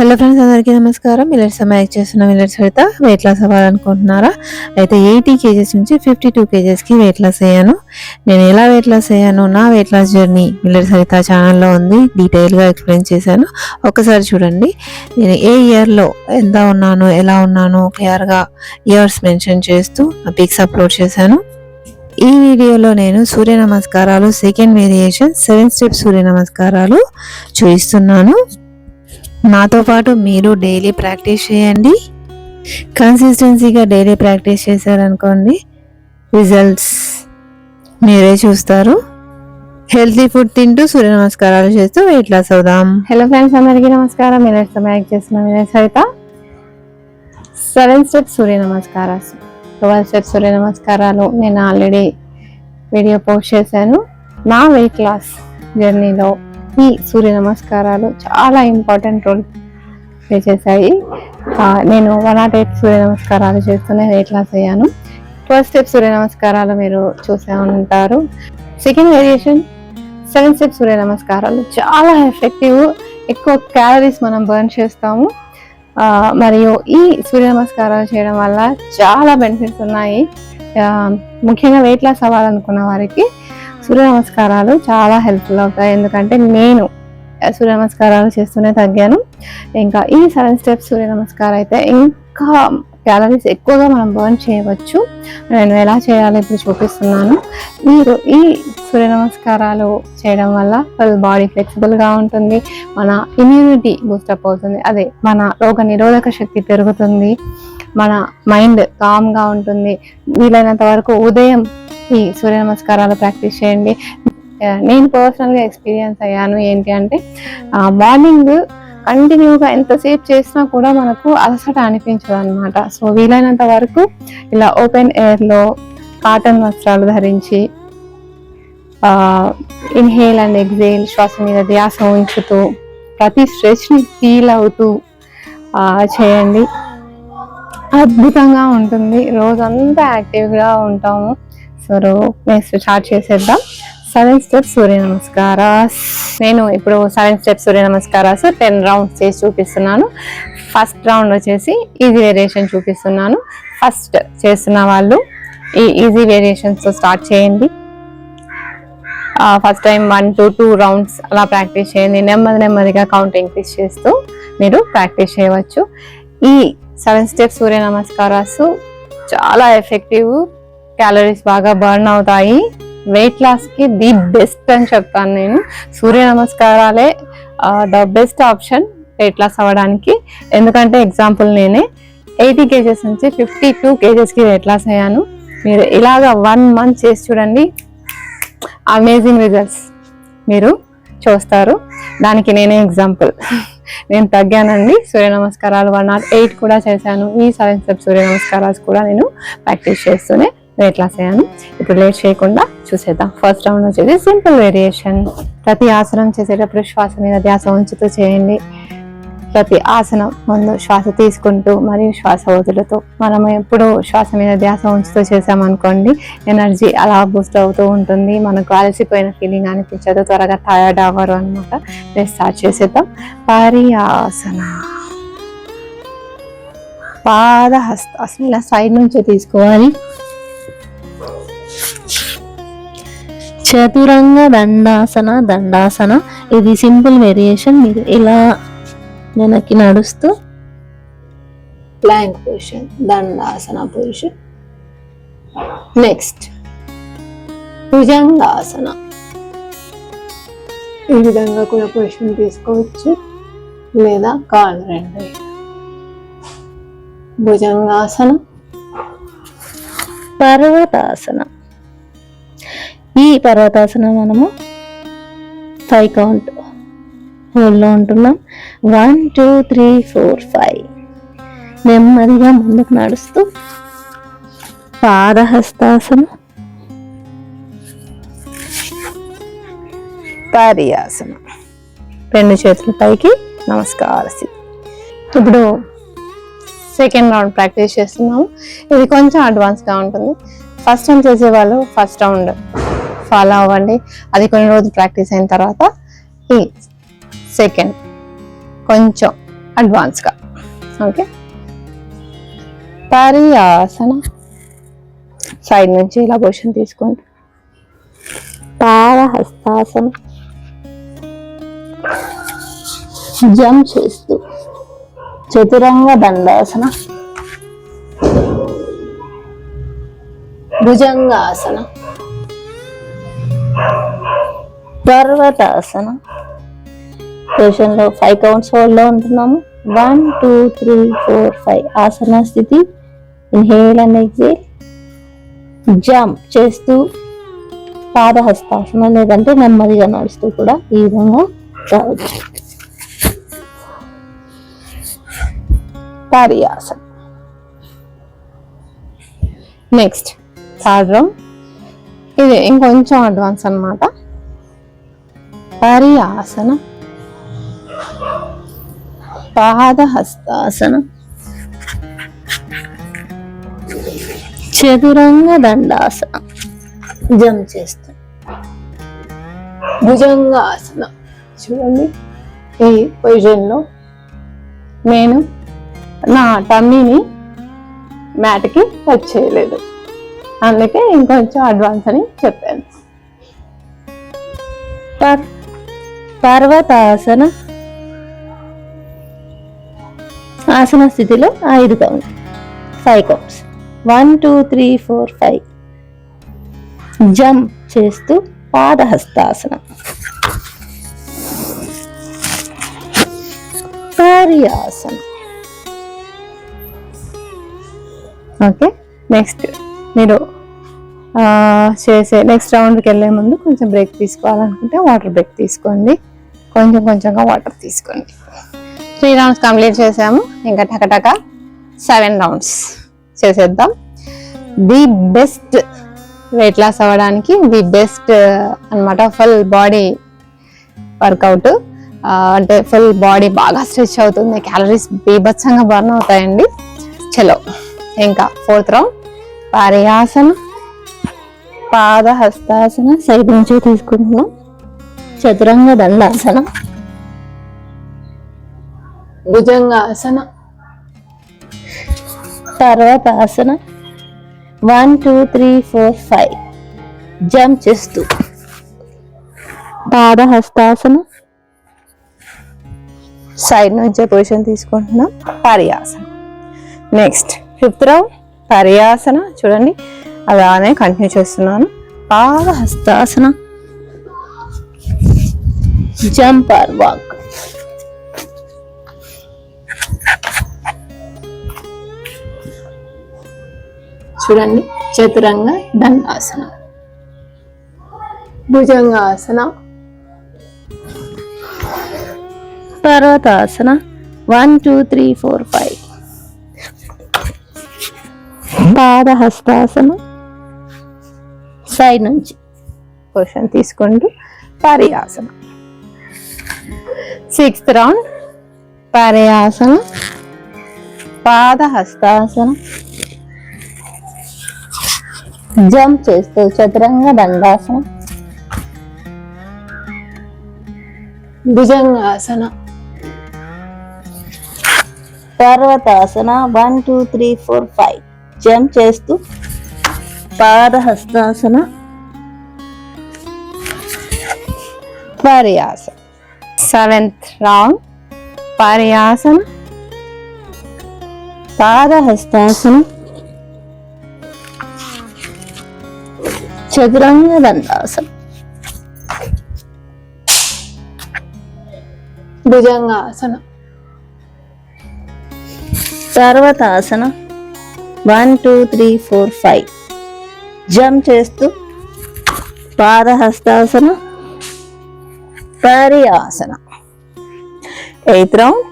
Hello friends అందరికీ నమస్కారం. Millets అమ్మాయి చేస్తున్న మిల్లెట్స్ సరిత వెయిట్ లాస్ అవ్వాలనుకుంటున్నారా? అయితే ఎయిటీ కేజెస్ నుంచి ఫిఫ్టీ టూ కేజెస్కి వెయిట్ లాస్ అయ్యాను. నేను ఎలా వెయిట్ లాస్ అయ్యాను? నా weight loss journey millet Saritha ఛానల్లో ఉంది. డీటెయిల్గా ఎక్స్ప్లెయిన్ చేశాను. ఒకసారి చూడండి. నేను ఏ ఇయర్లో ఎంత ఉన్నాను ఎలా ఉన్నాను క్లియర్గా ఇయర్స్ మెన్షన్ చేస్తూ నా పిక్స్ అప్లోడ్ చేశాను. ఈ వీడియోలో నేను సూర్య నమస్కారాలు సెకండ్ వేరియేషన్ సెవెన్ స్టెప్ సూర్య నమస్కారాలు చూపిస్తున్నాను. నాతో పాటు మీరు డైలీ ప్రాక్టీస్ చేయండి. కన్సిస్టెన్సీగా డైలీ ప్రాక్టీస్ చేశారనుకోండి రిజల్ట్స్ మీరే చూస్తారు. హెల్తీ ఫుడ్ తింటూ సూర్య నమస్కారాలు చేస్తూ వెయిట్ లాస్ అవుదాం. హలో ఫ్రెండ్స్ అందరికీ నమస్కారం. నేను మ్యాక్ చేసిన నేను సరిత. సెవెన్ స్టెప్ సూర్య నమస్కారాలు. ట్వెల్వ్ స్టెప్ సూర్య నమస్కారాలు. నేను ఆల్రెడీ వీడియో పోస్ట్ చేశాను. నా వెయిట్ లాస్ జర్నీలో ఈ సూర్య నమస్కారాలు చాలా ఇంపార్టెంట్ రోల్ ప్లే చేశాయి. నేను వన్ నాట్ ఎయిట్ సూర్య నమస్కారాలు చేస్తూనే వెయిట్ లాస్ అయ్యాను. ఫస్ట్ స్టెప్ సూర్య నమస్కారాలు మీరు చూసే ఉంటారు. సెకండ్ వేరియేషన్ సెవెన్ స్టెప్ సూర్య నమస్కారాలు చాలా ఎఫెక్టివ్ ఎక్కువ క్యాలరీస్ మనం బర్న్ చేస్తాము. మరియు ఈ సూర్య నమస్కారాలు చేయడం వల్ల చాలా బెనిఫిట్స్ ఉన్నాయి. ముఖ్యంగా వెయిట్ లాస్ అవ్వాలనుకున్న వారికి సూర్య నమస్కారాలు చాలా హెల్ప్ఫుల్ అవుతాయి ఎందుకంటే నేను సూర్య నమస్కారాలు చేస్తూనే తగ్గాను. ఇంకా ఈ సెవెన్ స్టెప్స్ సూర్య నమస్కారం అయితే ఇంకా క్యాలరీస్ ఎక్కువగా మనం బర్న్ చేయవచ్చు. నేను ఎలా చేయాలో ఇప్పుడు చూపిస్తున్నాను. మీరు ఈ సూర్య నమస్కారాలు చేయడం వల్ల వాళ్ళ బాడీ ఫ్లెక్సిబుల్గా ఉంటుంది. మన ఇమ్యూనిటీ బూస్టప్ అవుతుంది. అదే మన రోగ నిరోధక శక్తి పెరుగుతుంది. మన మైండ్ కామ్గా ఉంటుంది. వీలైనంత వరకు ఉదయం ఈ సూర్య నమస్కారాలు ప్రాక్టీస్ చేయండి. నేను పర్సనల్గా ఎక్స్పీరియన్స్ అయ్యాను. ఏంటి అంటే మార్నింగ్ కంటిన్యూగా ఎంతసేపు చేసినా కూడా మనకు అలసట అనిపించదు అనమాట సో వీలైనంత వరకు ఇలా ఓపెన్ ఎయిర్లో కాటన్ వస్త్రాలు ధరించి ఇన్హేల్ అండ్ ఎగ్జేల్ శ్వాస మీద ధ్యాస ఉంచుతూ ప్రతి స్ట్రెచ్ని ఫీల్ అవుతూ చేయండి. అద్భుతంగా ఉంటుంది. రోజంతా యాక్టివ్గా ఉంటాము. సో నెక్స్ట్ స్టార్ట్ చేసేద్దాం. సెవెన్ స్టెప్స్ సూర్య నమస్కారాస్ నేను ఇప్పుడు seven steps Surya namaskaras ten rounds చేసి చూపిస్తున్నాను. ఫస్ట్ రౌండ్ వచ్చేసి ఈజీ వేరియేషన్ చూపిస్తున్నాను. ఫస్ట్ చేస్తున్న వాళ్ళు ఈ ఈజీ వేరియేషన్స్ స్టార్ట్ చేయండి. First time one to two rounds అలా ప్రాక్టీస్ చేయండి. నెమ్మది నెమ్మదిగా కౌంట్ ఇంక్రీజ్ చేస్తూ మీరు ప్రాక్టీస్ చేయవచ్చు. ఈ సెవెన్ స్టెప్స్ సూర్య నమస్కారాస్ చాలా ఎఫెక్టివ్ క్యాలరీస్ బాగా బర్న్ అవుతాయి. వెయిట్ లాస్కి ది బెస్ట్ అని చెప్తాను నేను. సూర్య నమస్కారాలే the best option weight loss అవ్వడానికి. ఎందుకంటే ఎగ్జాంపుల్ నేనే ఎయిటీ కేజెస్ నుంచి ఫిఫ్టీ టూ కేజెస్కి వెయిట్ లాస్ అయ్యాను. మీరు ఇలాగ వన్ మంత్ చేసి చూడండి. అమేజింగ్ రిజల్ట్స్ మీరు చూస్తారు. దానికి నేనే ఎగ్జాంపుల్ నేను తగ్గానండి. సూర్య నమస్కారాలు వన్ నాట్ ఎయిట్ కూడా చేశాను. ఈ సెవెన్ స్టెప్ సూర్య నమస్కారాలు కూడా నేను ప్రాక్టీస్ చేస్తూనే వెయిట్ లాస్ అయ్యాను ఇప్పుడు లేట్ చేయకుండా చూసేద్దాం. ఫస్ట్ రౌండ్ వచ్చేసి సింపుల్ వేరియేషన్ ప్రతి ఆసనం చేసేటప్పుడు శ్వాస మీద ధ్యాస ఉంచుతూ చేయండి. ప్రతి ఆసనం ముందు శ్వాస తీసుకుంటూ మరియు శ్వాస వదులుతూ. మనం ఎప్పుడు శ్వాస మీద ధ్యాస ఉంచుతూ చేసామనుకోండి ఎనర్జీ అలా బూస్ట్ అవుతూ ఉంటుంది. మనకు అలసిపోయిన ఫీలింగ్ అనిపించదు త్వరగా టయర్డ్ అవ్వరు అనమాట స్టార్ట్ చేసేద్దాం. పర్యాసన. పాద అసలు ఇలా సైడ్ నుంచి తీసుకోవాలి. చతురంగ దండాసన దండాసన. ఇది సింపుల్ వేరియేషన్. మీరు ఇలా వెనక్కి నడుస్తూ plank position dandasana position next Bhujangasana. ఈ విధంగా కూడా పొజిషన్ తీసుకోవచ్చు. లేదా కాళ్ళు రెండు. భుజంగాసన. పర్వతాసన. ఈ పర్వతాసనం మనము ఫైవ్ కౌంట్ హోల్లో ఉంటున్నాం. One two three four five నెమ్మదిగా ముందుకు నడుస్తూ పాదహస్తాసనం. పర్యాసనం రెండు చేతుల పైకి నమస్కార ఇప్పుడు సెకండ్ రౌండ్ ప్రాక్టీస్ చేస్తున్నాము. ఇది కొంచెం అడ్వాన్స్గా ఉంటుంది. ఫస్ట్ టైం చేసేవాళ్ళు ఫస్ట్ రౌండ్ ఫాలో అవ్వండి. అది కొన్ని రోజులు ప్రాక్టీస్ అయిన తర్వాత ఈ సెకండ్ కొంచెం అడ్వాన్స్గా. ఓకే? పర్యాసన. సైడ్ నుంచి ఇలా పొజిషన్ తీసుకోండి. పారహస్తాసనం. జంప్ చేస్తూ. చతురంగ దండాసన. భుజంగాసన. పర్వతాసన ఆసనం పొజిషన్లో ఫైవ్ కౌంట్స్ హోల్డ్లో ఉంటున్నాము. One two three four five ఆసన స్థితి ఇన్హేల్ అండ్ ఎగ్జేల్ జంప్ చేస్తూ పాదహస్తాసనం లేదంటే నెమ్మదిగా నడుస్తూ కూడా ఈ విధంగా రావచ్చు. పారియాసన్ నెక్స్ట్ థర్డ్ రౌండ్ ఇది ఇంకొంచెం అడ్వాన్స్ అనమాట పర్యాసన పాదహస్తాసన. చతురంగ దండాసన జంప్ చేస్తాం. భుజంగాసన. చూడండి. ఈ పొజిషన్లో నేను నా టమ్మీని మ్యాట్కి టచ్ చేయలేదు. అందుకే ఇంకొంచెం అడ్వాన్స్ అని చెప్పాను. పర్ పర్వతాసన ఆసన స్థితిలో ఐదు count. Five counts one two three four five jump చేస్తూ పాదహస్తాసన. పర్యాసన. ఓకే నెక్స్ట్ మీరు చేసే నెక్స్ట్ రౌండ్కి వెళ్ళే ముందు కొంచెం బ్రేక్ తీసుకోవాలనుకుంటే వాటర్ బ్రేక్ తీసుకోండి. కొంచెం కొంచెంగా వాటర్ తీసుకోండి. త్రీ రౌండ్స్ కంప్లీట్ చేసాము. ఇంకా టకటక సెవెన్ రౌండ్స్ చేసేద్దాం. ది బెస్ట్ వెయిట్ లాస్ అవ్వడానికి ది బెస్ట్ uh, అన్నమాట ఫుల్ బాడీ వర్కౌట్ అంటే ఫుల్ బాడీ బాగా స్ట్రెచ్ అవుతుంది. క్యాలరీస్ బీభత్సంగా బర్న్ అవుతాయండి. చలో. ఇంకా ఫోర్త్ రౌండ్ పారయాసన పాదహస్తాసన సైడ్ నుంచి తీసుకుంటున్నాం. చతురంగ dandasana. Bhujangasana పర్వతాసన one two three four five. Jump చేస్తూ. పాదహస్తాసన. సైడ్ నుంచి పొజిషన్ తీసుకుంటున్నాం. పర్యాసన. Next fifth round. పర్యాసన. చూడండి అలానే కంటిన్యూ చేస్తున్నాను. పాదహస్తాసన. జంపర్ వాక్ చూడండి చతురంగ dandasana. Bhujangasana. పర్వతాసన. One two three four five పాదహస్తాసన. Side నుంచి. క్వశ్చన్ తీసుకుంటూ పర్యాసన. సిక్స్త్ రౌండ్ పర్యాసనం పాదహస్తాసనం జంప్ చేస్తూ చతురంగ దండాసనం. Bhujangasana పర్వతాసన one two three four five jump చేస్తూ పాదహస్తాసన పర్యాసన సెవెంత్ రౌండ్ పర్యాసన పాదహస్తాసన చతురంగ dandasana Bhujangasana పర్వతాసన one two three four five jump చేస్తూ. పాదహస్తాసన పర్యాసన. ఎయిత్ రౌండ్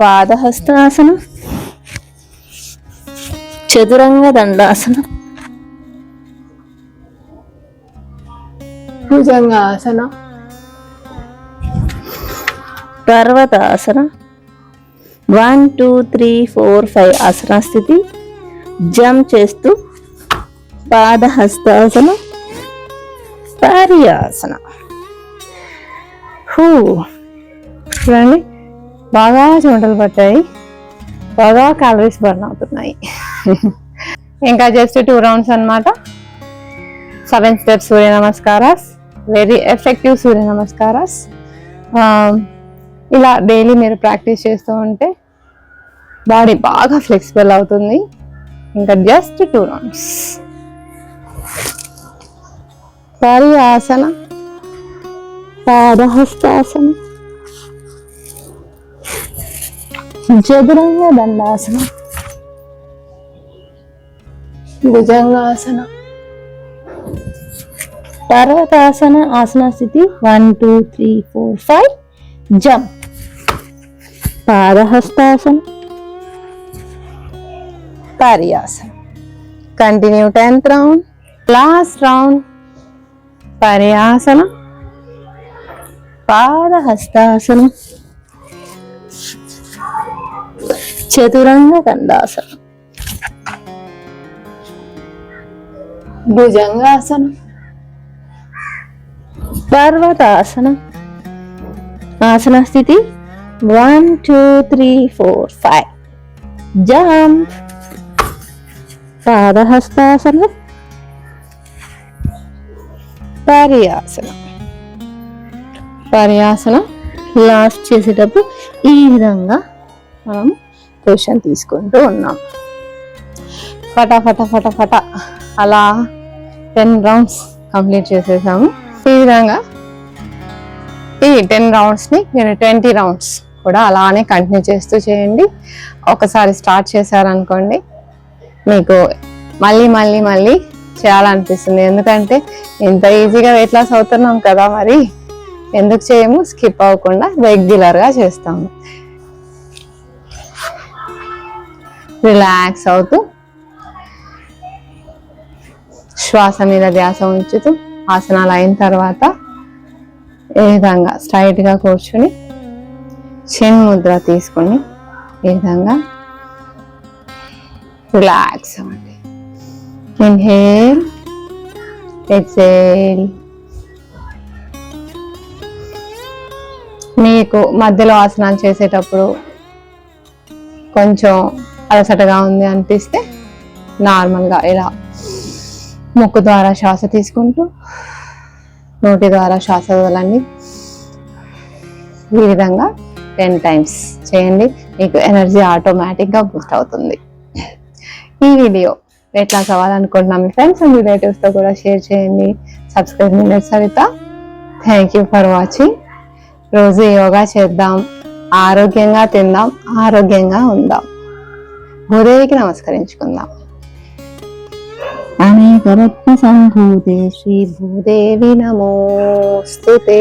పాదహస్తాసన. చతురంగ dandasana. Bhujangasana. పర్వతాసన. One two three four five ఆసన స్థితి. జంప్ చేస్తూ పాదహస్తాసన. పర్యాసన. హూ చూడండి. బాగా చెమటలు పట్టాయి. బాగా క్యాలరీస్ బర్న్ అవుతున్నాయి. ఇంకా జస్ట్ టూ రౌండ్స్ అన్నమాట. Seven steps Surya namaskaras. Very effective Surya namaskaras. ఇలా డైలీ మీరు ప్రాక్టీస్ చేస్తూ ఉంటే బాడీ బాగా ఫ్లెక్సిబుల్ అవుతుంది. ఇంకా జస్ట్ టూ రౌండ్స్ వారి ఆసన. పాదహస్తాసనం. చతురంగ దండాసనం భుజంగాసన. పర్వతాసన ఆసన స్థితి one two three four five. Jump. పాదహస్తాసన. పర్యాసన. Continue tenth round. Last round. పర్యాసన. పాదహస్తాసనం. చతురంగ కందాసనం భుజంగాసనం. పర్వతాసనం. ఆసన స్థితి one two three four five. Jump పాదహస్తాసనం. పర్యాసనం. పర్యాసనం లాస్ట్ చేసేటప్పుడు ఈ విధంగా మనం క్వశ్చన్ తీసుకుంటూ ఉన్నాం. ఫటాఫట ఫట అలా టెన్ రౌండ్స్ కంప్లీట్ చేసేసాము. ఈ విధంగా ఈ టెన్ రౌండ్స్ని మీరు ట్వంటీ రౌండ్స్ కూడా అలానే కంటిన్యూ చేస్తూ చేయండి. ఒకసారి స్టార్ట్ చేశారనుకోండి మీకు మళ్ళీ మళ్ళీ మళ్ళీ చేయాలనిపిస్తుంది. ఎందుకంటే ఇంత ఈజీగా వెయిట్ లాస్ అవుతున్నాం కదా మరి. ఎందుకు చేయము? స్కిప్ అవ్వకుండా రెగ్యులర్గా చేస్తాము. రిలాక్స్ అవుతూ శ్వాస మీద ధ్యాస ఉంచుతూ ఆసనాలు అయిన తర్వాత ఈ విధంగా స్ట్రైట్గా కూర్చుని చిన్ ముద్ర తీసుకొని ఈ విధంగా రిలాక్స్ అవ్వండి. ఇన్హేల్ ఎక్సేల్ మీకు మధ్యలో ఆసనాలు చేసేటప్పుడు కొంచెం అలసటగా ఉంది అనిపిస్తే నార్మల్గా ఇలా ముక్కు ద్వారా శ్వాస తీసుకుంటూ నోటి ద్వారా శ్వాస వదలండి. ఈ విధంగా టెన్ టైమ్స్ చేయండి. మీకు ఎనర్జీ ఆటోమేటిక్గా బూస్ట్ అవుతుంది. ఈ వీడియో ఎట్లా కావాలనుకుంటున్నాం మీ ఫ్రెండ్స్ అండ్ రిలేటివ్స్తో కూడా షేర్ చేయండి. Subscribe minute Savitha thank you for watching. రోజు యోగా చేద్దాం ఆరోగ్యంగా తిందాం ఆరోగ్యంగా ఉందాం. భూదేవికి నమస్కరించుకుందాం. అనేక రత్న సంభూతే శ్రీ భూదేవి నమోస్తుతే.